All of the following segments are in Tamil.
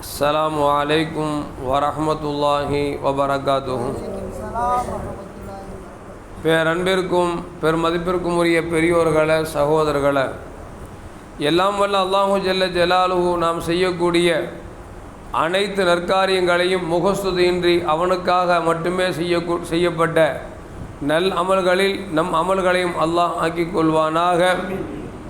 السلام عليكم ورحمة الله وبركاته பேரன்பிற்கும் பெருமதிப்பிற்கும் உரிய பெரியோர்களே சகோதரர்களே எல்லாம் வல்ல அல்லாஹு ஜல்ல ஜலாலுஹு நாம் செய்யக்கூடிய அனைத்து நற்காரியங்களையும் முகஸ்துதியின்றி அவனுக்காக மட்டுமே செய்ய செய்யப்பட்ட நல் அமல்களில் நம் அமல்களையும் அல்லாஹ் ஆக்கிக் கொள்வானாக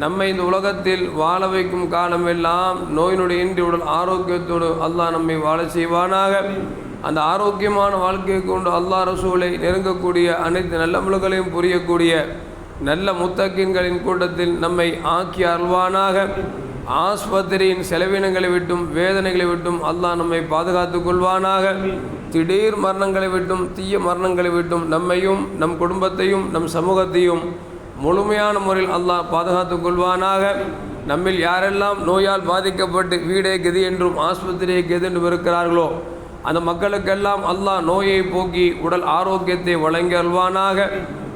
நம்மை இந்த உலகத்தில் வாழ வைக்கும் காலமெல்லாம் நோய் நொடியின்றி உடல் ஆரோக்கியத்தோடு அல்லாஹ் நம்மை வாழ செய்வானாக. அந்த ஆரோக்கியமான வாழ்க்கையை கொண்டு அல்லாஹ் ரசூலை நெருங்கக்கூடிய அனைத்து நல்லமல்களையும் புரியக்கூடிய நல்ல முத்தக்கின்களின் கூட்டத்தில் நம்மை ஆக்கி அருள்வானாக. ஆஸ்பத்திரியின் செலவினங்களை விட்டும் வேதனைகளை விட்டும் அல்லாஹ் நம்மை பாதுகாத்து கொள்வானாக. திடீர் மரணங்களை விட்டும் தீய மரணங்களை விட்டும் நம்மையும் நம் குடும்பத்தையும் நம் சமூகத்தையும் முழுமையான முறையில் அல்லாஹ் பாதுகாத்து கொள்வானாக. நம்மில் யாரெல்லாம் நோயால் பாதிக்கப்பட்டு வீடே கெதி என்றும் ஆஸ்பத்திரியை கெது என்றும் இருக்கிறார்களோ அந்த மக்களுக்கெல்லாம் அல்லாஹ் நோயை போக்கி உடல் ஆரோக்கியத்தை வழங்கி அல்வானாக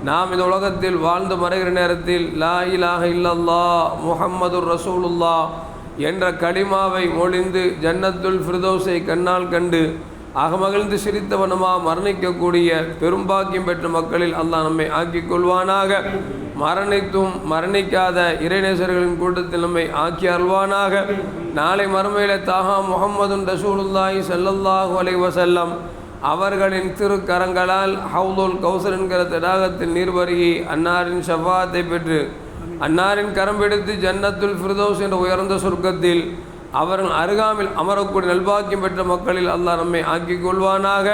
நாம் இந்த உலகத்தில் வாழ்ந்து மறைகிற நேரத்தில் லா இலாஹ இல்லல்லா முஹம்மது ரசூலுல்லா என்ற களிமாவை மொழிந்து ஜன்னத்துல் ஃபிர்தோஸை கண்ணால் கண்டு அகமகிழ்ந்து சிரித்தவனமாக மரணிக்கக்கூடிய பெரும்பாக்கியம் பெற்ற மக்களில் அல்லாஹ் நம்மை ஆக்கிக் கொள்வானாக. மரணித்தும் மரணிக்காத இறைநேசர்களின் கூட்டத்தில் நம்மை ஆக்கி அல்வானாக நாளை மறுமையில தாகா முகமதுன் ரசூலுல்லாஹி ஸல்லல்லாஹு அலை வசல்லம் அவர்களின் திருக்கரங்களால் ஹவுதுல் கௌசர் என்கிற தடாகத்தில் நீர்வருகி அன்னாரின் ஷஃபாத்தை பெற்று அன்னாரின் கரம் பிடித்து ஜன்னத்துல் ஃபிர்தோஸ் என்ற உயர்ந்த சொர்க்கத்தில் அவர்கள் அருகாமில் அமரக்கூடிய நல்பாக்கியம் பெற்ற மக்களில் அல்லாஹ் நம்மை ஆக்கிக் கொள்வானாக.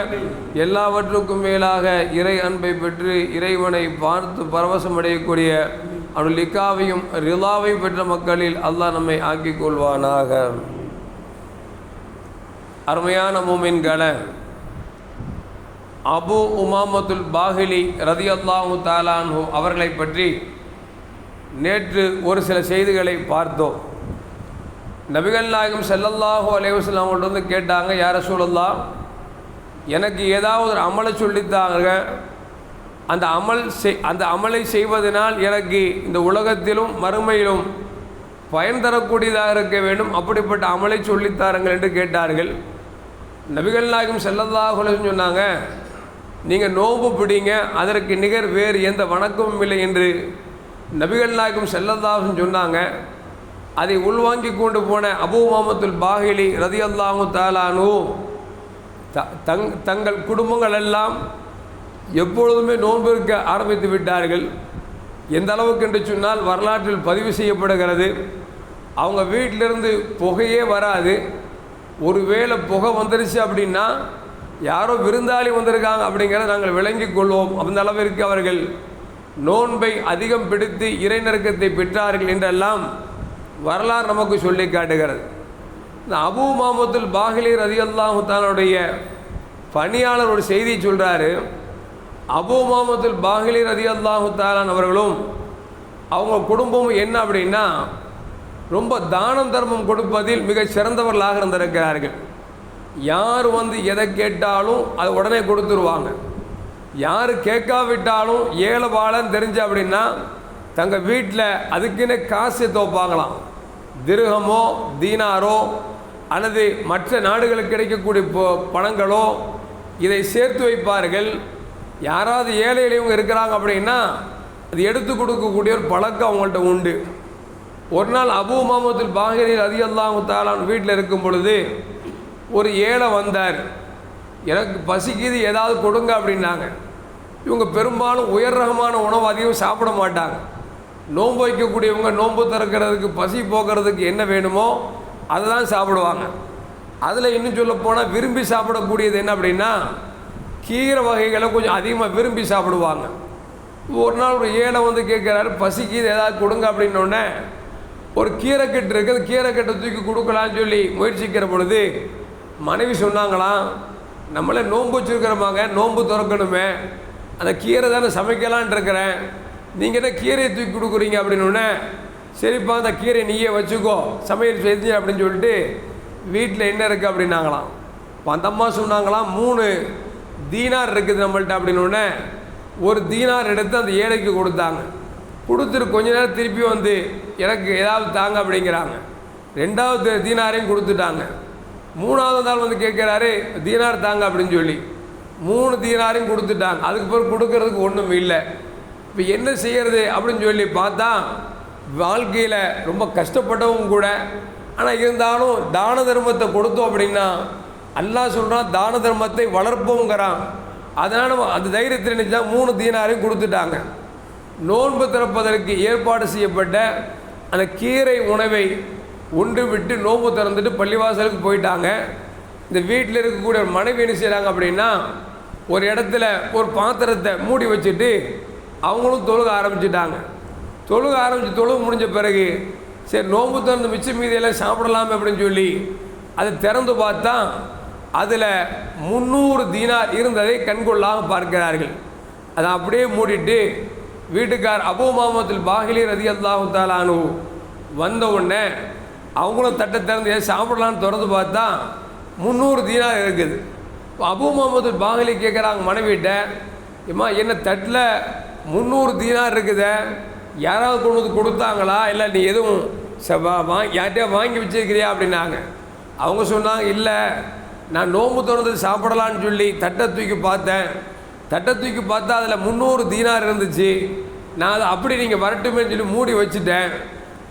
எல்லாவற்றுக்கும் மேலாக இறை அன்பை பெற்று இறைவனை பார்த்து பரவசம் அடையக்கூடிய அவருடைய லிக்காவையும் ரிலாவையும் பெற்ற மக்களில் அல்லாஹ் நம்மை ஆக்கிக் கொள்வானாக. அருமையான மூமின்களை அபு உமாமத்துல் பாஹிலி ரதி அல்லாஹு தாலான்ஹு அவர்களை பற்றி நேற்று ஒரு சில செய்திகளை பார்த்தோம். நபிகள் நாயகம் செல்லல்லாஹு அலைவசல் அவங்கள்ட்ட வந்து கேட்டாங்க யார சூழல்லாம் எனக்கு ஏதாவது ஒரு அமலை சொல்லித்தாங்க. அந்த அமல் செய் அந்த அமலை செய்வதனால் எனக்கு இந்த உலகத்திலும் மறுமையிலும் பயன் தரக்கூடியதாக இருக்க வேண்டும். அப்படிப்பட்ட அமலை சொல்லித்தாருங்கள் என்று கேட்டார்கள். நபிகள் நாயகம் செல்லல்லாஹு சொன்னாங்க நீங்கள் நோம்பு பிடிங்க அதற்கு நிகர் வேறு எந்த வணக்கமும் இல்லை என்று நபிகள் நாயகம் செல்லல்லாஹும் சொன்னாங்க. அதை உள்வாங்கி கொண்டு போன அபூ மாமத்துல் பாகிலி ரதி அல்லாஹு தாலானு த தங் தங்கள் குடும்பங்கள் எல்லாம் எப்பொழுதுமே நோன்பு இருக்க ஆரம்பித்து விட்டார்கள். எந்த அளவுக்கு என்று சொன்னால் வரலாற்றில் பதிவு செய்யப்படுகிறது. அவங்க வீட்டிலிருந்து புகையே வராது. ஒருவேளை புகை வந்துருச்சு அப்படின்னா யாரோ விருந்தாளி வந்திருக்காங்க அப்படிங்கிறத நாங்கள் விளங்கி கொள்வோம். அந்த அளவிற்கு அவர்கள் நோன்பை அதிகம் பிடித்து இறைநெருக்கத்தை பெற்றார்கள் என்றெல்லாம் வரலாறு நமக்கு சொல்லி காட்டுகிறது. இந்த அபு மாமத்துல் பாகிலி ரதி அல்லாஹுத்தானுடைய பணியாளர் ஒரு செய்தி சொல்கிறாரு அபு மாமத்துல் பாகிலி ரதி அல்லாஹுத்தாலான் அவர்களும் அவங்க குடும்பமும் என்ன அப்படின்னா ரொம்ப தானம் தர்மம் கொடுப்பதில் மிக சிறந்தவர்களாக இருந்திருக்கிறார்கள். யார் வந்து எதை கேட்டாலும் அதை உடனே கொடுத்துருவாங்க. யார் கேட்காவிட்டாலும் ஏழை வாழன்னு தெரிஞ்சு அப்படின்னா தங்கள் வீட்டில் அதுக்குன்னு காசு தோப்பாங்களாம். திருகமோ தீனாரோ அல்லது மற்ற நாடுகளுக்கு கிடைக்கக்கூடிய பணங்களோ இதை சேர்த்து வைப்பார்கள். யாராவது ஏழை எளியவங்க இருக்கிறாங்க அப்படின்னா அது எடுத்து கொடுக்கக்கூடிய ஒரு பழக்கம் அவங்கள்ட்ட உண்டு. ஒரு நாள் அபு மாமத்தில் பாகிரில் அதி அல்லாஹு தாலான் வீட்டில் இருக்கும் பொழுது ஒரு ஏழை வந்தார். எனக்கு பசிக்குது ஏதாவது கொடுங்க அப்படின்னாங்க. இவங்க பெரும்பாலும் உயர் ரகமான உணவு அதிகம் சாப்பிட மாட்டாங்க. நோன்பு வைக்கக்கூடியவங்க நோன்பு திறக்கிறதுக்கு பசி போக்குறதுக்கு என்ன வேணுமோ அதை தான் சாப்பிடுவாங்க. அதில் இன்னும் சொல்ல போனால் விரும்பி சாப்பிடக்கூடியது என்ன அப்படின்னா கீரை வகைகளை கொஞ்சம் அதிகமாக விரும்பி சாப்பிடுவாங்க. ஒரு நாள் ஒரு ஏழை வந்து கேட்குறாரு பசிக்குது ஏதாவது கொடுங்க அப்படின்னோடனே ஒரு கீரை கட்டு இருக்குது கீரை கட்டை தூக்கி கொடுக்கலான்னு சொல்லி முயற்சிக்கிற பொழுது மனைவி சொன்னாங்களாம் நம்மளே நோன்பு வச்சுருக்கிறோமாங்க நோன்பு திறக்கணுமே அந்த கீரை தானே சமைக்கலான் இருக்கிறேன் நீங்கள் என்ன கீரையை தூக்கி கொடுக்குறீங்க அப்படின்னு சரிப்பா அந்த கீரை நீயே வச்சுக்கோ சமையல் செஞ்சு அப்படின்னு சொல்லிட்டு வீட்டில் என்ன இருக்குது அப்படின்னாங்களாம். இப்போ அந்த அம்மா சொன்னாங்களாம் மூணு தீனார் இருக்குது நம்மள்ட்ட அப்படின்னு ஒரு தீனார் எடுத்து அந்த ஏழைக்கு கொடுத்தாங்க. கொடுத்துட்டு கொஞ்ச நேரம் திருப்பி வந்து எனக்கு ஏதாவது தாங்க அப்படிங்கிறாங்க. ரெண்டாவது தீனாரையும் கொடுத்துட்டாங்க. மூணாவது நாள் வந்து கேட்குறாரு தீனார் தாங்க அப்படின்னு சொல்லி. மூணு தீனாரையும் கொடுத்துட்டாங்க. அதுக்கு பிறகு கொடுக்கறதுக்கு ஒன்றும் இல்லை. இப்போ என்ன செய்கிறது அப்படின்னு சொல்லி பார்த்தா வாழ்க்கையில் ரொம்ப கஷ்டப்பட்டவும் கூட ஆனால் இருந்தாலும் தான தர்மத்தை கொடுத்தோம் அப்படின்னா அல்லாஹ் சொல்கிறான் தான தர்மத்தை வளர்ப்போங்கிறான். அதனால் அந்த தைரியத்தில் நினச்சா மூணு தீனாரையும் கொடுத்துட்டாங்க. நோன்பு திறப்பதற்கு ஏற்பாடு செய்யப்பட்ட அந்த கீரை உணவை ஒன்று விட்டு நோன்பு திறந்துட்டு பள்ளிவாசலுக்கு போயிட்டாங்க. இந்த வீட்டில் இருக்கக்கூடிய ஒரு மனைவி என்ன செய்கிறாங்க அப்படின்னா ஒரு இடத்துல ஒரு பாத்திரத்தை மூடி வச்சுட்டு அவங்களும் தொழுக ஆரம்பிச்சிட்டாங்க. தொழுக ஆரம்பித்து தொழுக முடிஞ்ச பிறகு சரி நோம்பு திறந்து மிச்சம் மீதியெல்லாம் சாப்பிடலாமே அப்படின்னு சொல்லி அதை திறந்து பார்த்தா அதில் முந்நூறு தீனார் இருந்ததை கண்கொள்ளாக பார்க்கிறார்கள். அதை அப்படியே மூடிட்டு வீட்டுக்கார் அபு மாமத்தில் பாகிலி ரதி அல்லாஹு தாலானு வந்த உடனே அவங்களும் தட்டை திறந்து சாப்பிடலான்னு திறந்து பார்த்தா முந்நூறு தீனார் இருக்குது. அபு முகமது பாகலி கேட்குறாங்க மனைவிட்ட ஏம்மா என்ன தட்டில் முந்நூறு தீனார் இருக்குது. யாராவது கொண்டு வந்து கொடுத்தாங்களா? இல்லை நீ எதுவும் செவ்வா வா- வாங்கி யார்கிட்டயா வாங்கி வச்சிருக்கிறியா? அப்படின்னாங்க. அவங்க சொன்னாங்க இல்லை நான் நோம்பு திறந்து சாப்பிடலான்னு சொல்லி தட்டை தூக்கி பார்த்தேன். தட்டை தூக்கி பார்த்தா அதில் முந்நூறு தீனார் இருந்துச்சு. நான் அதை அப்படி நீங்கள் வரட்டுமேன்னு சொல்லி மூடி வச்சுட்டேன்.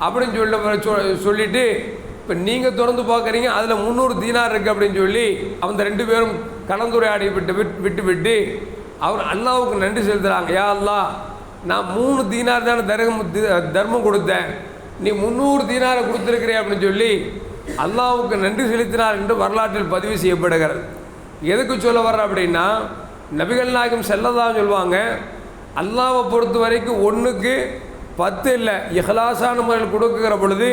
அப்படின்னு சொல்ல சொ- சொல்லிட்டு இப்போ நீங்கள் திறந்து பார்க்குறீங்க அதில் முந்நூறு தீனார் இருக்குது அப்படின்னு சொல்லி அந்த ரெண்டு பேரும் கலந்துரையாடி விட்டு விட்டு விட்டு விட்டு அவர் அல்லாவுக்கு நன்றி செலுத்துகிறாங்க யா அல்லாஹ் நான் மூணு தீனார் தானே தர்மம் தி- தர்மம் கொடுத்தேன். நீ முந்நூறு தீனாரை கொடுத்துருக்கிறே அப்படின்னு சொல்லி அல்லாவுக்கு நன்றி செலுத்தினார் என்று வரலாற்றில் பதிவு செய்யப்படுகிறது எதுக்கு சொல்ல வர்ற அப்படின்னா நபிகள் நாயகம் செல்லதான் சொல்லுவாங்க அல்லாவை பொறுத்த வரைக்கும் ஒன்றுக்கு பத்து இல்லை. இஹலாசான முறையில் கொடுக்குற பொழுது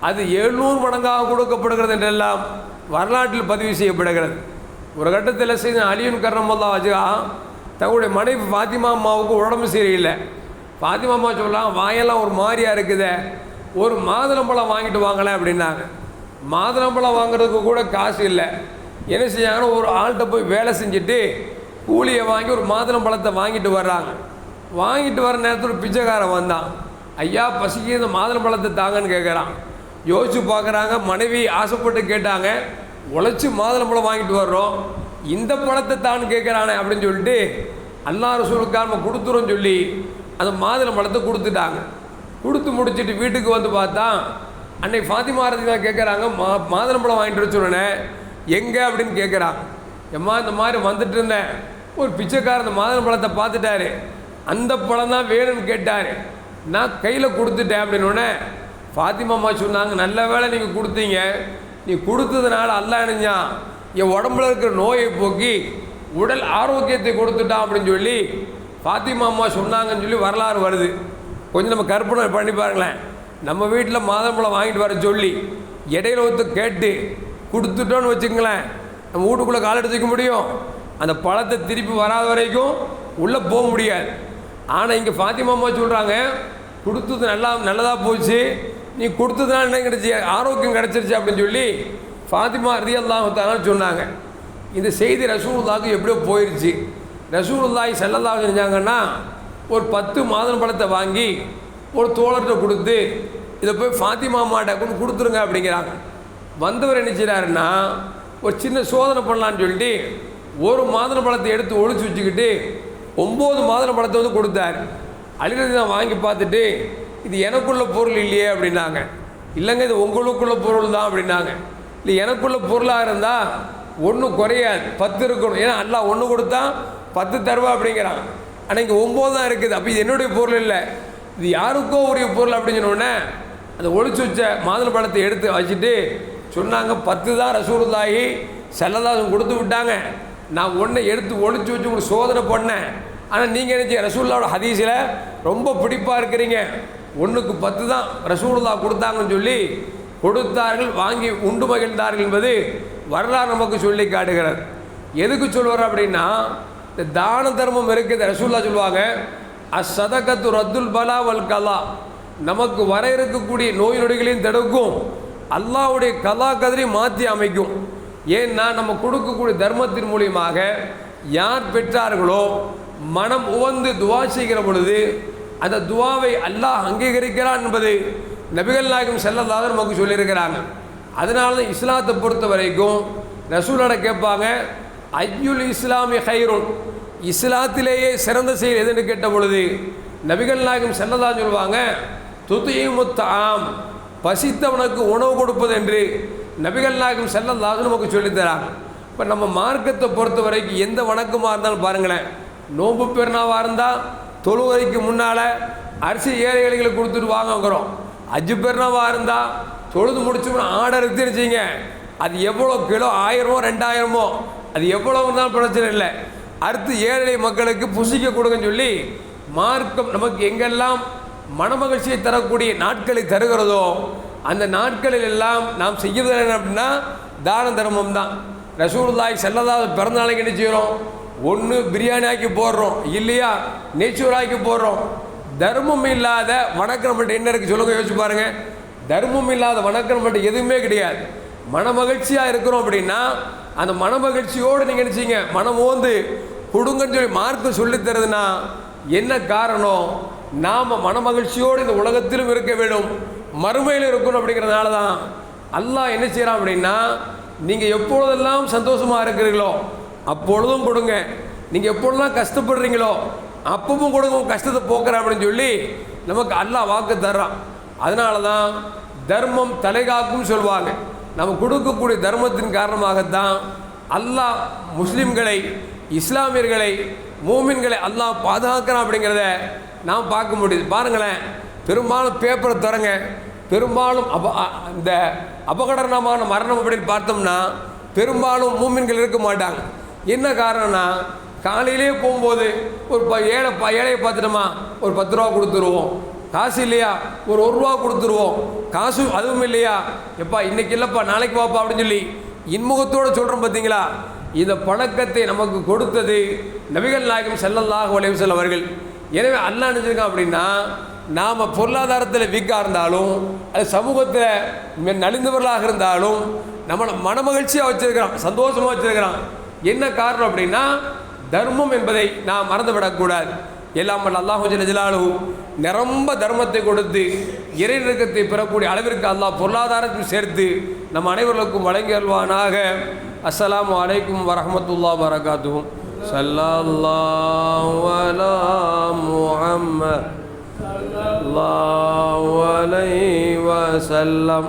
அது எழுநூறு மடங்காக கொடுக்கப்படுகிறது என்றெல்லாம் வரலாற்றில் பதிவு செய்யப்படுகிறது. ஒரு கட்டத்தில் செய்த அலியன் கர்ணமல்லா வஜா தங்களுடைய மனைவி ஃபாத்திமா அம்மாவுக்கு உடம்பு சரியில்லை. ஃபாத்திமா அம்மா சொல்லலாம் வாயெல்லாம் ஒரு மாதிரியாக இருக்குதே. ஒரு மாதுளம்பழம் வாங்கிட்டு வாங்கலை அப்படின்னாங்க. மாதுளம்பழம் வாங்குறதுக்கு கூட காசு இல்லை. என்ன செய்யாங்கன்னா ஒரு ஆள்கிட்ட போய் வேலை செஞ்சுட்டு கூலியை வாங்கி ஒரு மாதுளம்பழத்தை வாங்கிட்டு வர்றாங்க. வாங்கிட்டு வர நேரத்தில் ஒரு பிச்சைக்காரன் வந்தான். ஐயா பசிக்கு இந்த மாதுளம்பழத்தை தாங்கன்னு கேட்குறான் யோசிச்சு பார்க்குறாங்க மனைவி ஆசைப்பட்டு கேட்டாங்க உழைச்சி மாதுளம்பழம் வாங்கிட்டு வர்றோம். இந்த பழத்தை தான் கேட்குறானே அப்படின்னு சொல்லிட்டு அல்லா ரசூலுக்காக கொடுத்துரும் சொல்லி அந்த மாதுளம்பழத்தை கொடுத்துட்டாங்க. கொடுத்து முடிச்சுட்டு வீட்டுக்கு வந்து பார்த்தா அன்னைக்கு ஃபாத்திமா ரதினா கேட்குறாங்க மா மாதுளம்பழம் வாங்கிட்டு வர எங்கே? அப்படின்னு கேட்குறான் எம்மா இந்த மாதிரி வந்துட்டு இருந்தேன். ஒரு பிச்சைக்காரன் அந்த மாதுளம்பழத்தை பார்த்துட்டாரு. அந்த பழம் தான் வேணும்னு கேட்டார். நான் கையில் கொடுத்துட்டேன் அப்படின்னோடனே ஃபாத்திமா அம்மா சொன்னாங்க நல்ல வேளை நீங்கள் கொடுத்தீங்க. நீ கொடுத்ததுனால அல்ல அணிஞ்சான் என் உடம்புல இருக்கிற நோயை போக்கி உடல் ஆரோக்கியத்தை கொடுத்துட்டான் அப்படின்னு சொல்லி ஃபாத்திமா அம்மா சொன்னாங்கன்னு சொல்லி வரலாறு வருது. கொஞ்சம் நம்ம கற்பனை பண்ணி பாருங்களேன். நம்ம வீட்டில் மாதம்பழம் வாங்கிட்டு வர சொல்லி இடையில ஒருத்த கேட்டு கொடுத்துட்டோன்னு வச்சுங்களேன் நம்ம வீட்டுக்குள்ளே கால் எடுத்துக்க முடியும். அந்த பழத்தை திருப்பி வராத வரைக்கும் உள்ளே போக முடியாது. ஆனால் இங்கே ஃபாத்திமா அம்மா சொல்கிறாங்க கொடுத்தது நல்லா நல்லதாக போச்சு. நீ கொடுத்ததுனால என்ன கிடைச்சி? ஆரோக்கியம் கிடச்சிருச்சு அப்படின்னு சொல்லி ஃபாத்திமா ரியல்லாஹத்தாலும் சொன்னாங்க. இந்த செய்தி ரசூலுல்லாவுக்கு எப்படியோ போயிடுச்சு ரசூலுல்லாய் செல்லல்லாஹ் செஞ்சாங்கன்னா ஒரு பத்து மாதம் பழத்தை வாங்கி ஒரு தோழர்கிட்ட கொடுத்து இதை போய் ஃபாத்திமா மாட்டை கொண்டு கொடுத்துருங்க அப்படிங்கிறாங்க. வந்தவர் என்ன செய்கிறாருன்னா ஒரு சின்ன சோதனை பண்ணலான்னு சொல்லிட்டு ஒரு மாதுளை பழத்தை எடுத்து ஒழிச்சு வச்சுக்கிட்டு ஒம்பது மாதுளை பழத்தை வந்து கொடுத்தாரு. அழிறது நான் வாங்கி பார்த்துட்டு இது எனக்குள்ள பொருள் இல்லையே அப்படின்னாங்க. இல்லைங்க இது உங்களுக்குள்ள பொருள் தான் அப்படின்னாங்க. இல்லை எனக்குள்ள பொருளாக இருந்தால் ஒன்றும் குறையாது. பத்து இருக்கணும். ஏன்னா அல்லா ஒன்று கொடுத்தா பத்து தருவா அப்படிங்கிறான். ஆனால் இங்கே ஒம்பது தான் இருக்குது. அப்போ இது என்னுடைய பொருள் இல்லை. இது யாருக்கோ உரிய பொருள் அப்படின்னு சொன்னோடனே அந்த ஒழிச்சு வச்ச மாதுளை பழத்தை எடுத்து வச்சுட்டு சொன்னாங்க பத்து தான் ரசூலுல்லாஹி செல்லதாசம் கொடுத்து விட்டாங்க. நான் ஒன்றை எடுத்து ஒழிச்சு வச்சு உங்களுக்கு சோதனை பண்ணேன். ஆனால் நீங்கள் என்ன ரசூல்லாவோட ஹதீஸில் ரொம்ப பிடிப்பாக இருக்கிறீங்க. ஒன்றுக்கு பத்து தான் ரசூலுல்லா கொடுத்தாங்கன்னு சொல்லி கொடுத்தார்கள் வாங்கி உண்டு மகிழ்ந்தார்கள் என்பது வரலாறு நமக்கு சொல்லி காட்டுகிறார் எதுக்கு சொல்வார் அப்படின்னா இந்த தான தர்மம் இருக்குது ரசூல்லா சொல்லுவாங்க அசதகத்து ரத்துல் பலா வல் கலா. நமக்கு வர இருக்கக்கூடிய நோய் நொடிகளையும் தடுக்கும். அல்லாஹ்வுடைய கலா கதிரை மாற்றி அமைக்கும். ஏன்னா நம்ம கொடுக்கக்கூடிய தர்மத்தின் மூலியமாக யார் பெற்றார்களோ மனம் உவந்து துவா செய்கிற பொழுது அந்த துவாவை அல்லாஹ் அங்கீகரிக்கிறான் என்பது நபிகள் நாயகம் செல்லல்லாத நமக்கு சொல்லியிருக்கிறாங்க. அதனால தான் இஸ்லாத்தை பொறுத்த வரைக்கும் ரசூலோட கேட்பாங்க ஐயுல் இஸ்லாமி ஹைருன் இஸ்லாத்திலேயே சிறந்த செயல் எதுன்னு கேட்ட பொழுது நபிகள் நாயகம் செல்லதான் சொல்லுவாங்க துத்தியுமுத்தாம் பசித்தவனுக்கு உணவு கொடுப்பது என்று நபிகள் நாயகம் செல்லல்லாது நமக்கு சொல்லித்தராங்க. இப்போ நம்ம மார்க்கத்தை பொறுத்த வரைக்கும் எந்த வணக்கமாக இருந்தாலும் பாருங்களேன் நோன்பு பெருநாவாக இருந்தால் தொழுவரைக்கு முன்னால் அரிசி ஏழைகளுக்கு கொடுத்துட்டு வாங்கங்கிறோம். அஜு பெருநாவாக இருந்தால் தொழுது முடிச்சோம்னா ஆர்டர் எடுத்துருச்சிங்க அது எவ்வளோ கிலோ? ஆயிரமோ? ரெண்டாயிரமோ? அது எவ்வளோ இருந்தாலும் பிரச்சனை இல்லை. அடுத்து ஏழை மக்களுக்கு புசிக்க கொடுங்கன்னு சொல்லி மார்க்கம் நமக்கு எங்கெல்லாம் மனமகிழ்ச்சியை தரக்கூடிய நாட்களை தருகிறதோ அந்த நாட்களில் எல்லாம் நாம் செய்கிறது என்ன அப்படின்னா தான தர்மம் தான். ரசூலுல்லாய் செல்லதாவது பிறந்த நாளைக்கு என்ன செய்கிறோம் ஒன்று பிரியாணி ஆக்கி போடுறோம். இல்லையா? நெய்ச்சோறு ஆக்கி போடுறோம். தர்மம் இல்லாத வணக்கம் மட்டும் என்ன இருக்குது சொல்லுங்க யோசிச்சு பாருங்க. தர்மம் இல்லாத வணக்கம் மட்டும் எதுவுமே கிடையாது. மனமகிழ்ச்சியாக இருக்கிறோம் அப்படின்னா அந்த மனமகிழ்ச்சியோடு நீங்கள் நினச்சிங்க மனம் ஓந்து கொடுங்கன்னு சொல்லி மார்க்கு சொல்லித்தருதுன்னா என்ன காரணம்? நாம் மனமகிழ்ச்சியோடு இந்த உலகத்திலும் இருக்க வேண்டும். மறுமையில் இருக்கணும் அப்படிங்கிறதுனால தான் அல்லாஹ் என்ன செய்கிறான் அப்படின்னா நீங்கள் எப்பொழுதெல்லாம் சந்தோஷமாக இருக்கிறீங்களோ அப்பொழுதும் கொடுங்க. நீங்கள் எப்பொழுதெல்லாம் கஷ்டப்படுறீங்களோ அப்பவும் கொடுங்க கஷ்டத்தை போக்குற அப்படின்னு சொல்லி நமக்கு அல்லாஹ் வாக்கு தர்றான். அதனால தான் தர்மம் தலைகாக்கும் சொல்லுவாங்க. நம்ம கொடுக்கக்கூடிய தர்மத்தின் காரணமாகத்தான் அல்லாஹ் முஸ்லீம்களை இஸ்லாமியர்களை மூமின்களை அல்லாஹ் பாதுகாக்கிறான் அப்படிங்கிறத நாம் பார்க்க முடியுது. பாருங்களேன் பெரும்பாலும் பேப்பரை திறங்க பெரும்பாலும் அப இந்த அபகடனமான மரணம் அப்படின்னு பார்த்தோம்னா பெரும்பாலும் மூமின்கள் இருக்க மாட்டாங்க. என்ன காரணம்னா காலையிலே போகும்போது ஒரு ப ஏழை ப ஏழையை பார்த்துட்டோமா ஒரு பத்து ரூபா கொடுத்துருவோம். காசு இல்லையா? ஒரு ஒரு ரூபா கொடுத்துருவோம். காசு அதுவும் இல்லையா? எப்பா இன்னைக்கு இல்லைப்பா நாளைக்கு வாப்பா அப்படின்னு சொல்லி இன்முகத்தோடு சொல்கிறோம் பார்த்தீங்களா? இந்த பழக்கத்தை நமக்கு கொடுத்தது நபிகள் நாயகம் செல்லல்லாக அலைஹி வஸல்லம் அவர்கள். எனவே அல்லா நினைச்சிருக்கான் அப்படின்னா நாம் பொருளாதாரத்தில் வீக்காக இருந்தாலும் அது சமூகத்தில் நலிந்தவர்களாக இருந்தாலும் நம்மளை மனமகிழ்ச்சியாக வச்சுருக்கிறான் சந்தோஷமாக வச்சுருக்கிறான். என்ன காரணம் அப்படின்னா தர்மம் என்பதை நாம் மறந்துவிடக்கூடாது. எல்லாம் வல்ல அல்லாஹு ஜல்ல நிரம்ப தர்மத்தை கொடுத்து இறைநெருக்கத்தை பெறக்கூடிய அளவிற்கு அல்லாஹ் பொருளாதாரத்தில் சேர்த்து நம் அனைவர்களுக்கும் வழங்கி அஸ்லாம் வலைக்கும் அலைக்கும் வரஹ்மத்துல்லாஹி வரகாத்துஹு ஸல்லல்லாஹு அலா முஹம்மத். ஸல்லல்லாஹு அலைஹி வஸல்லம்.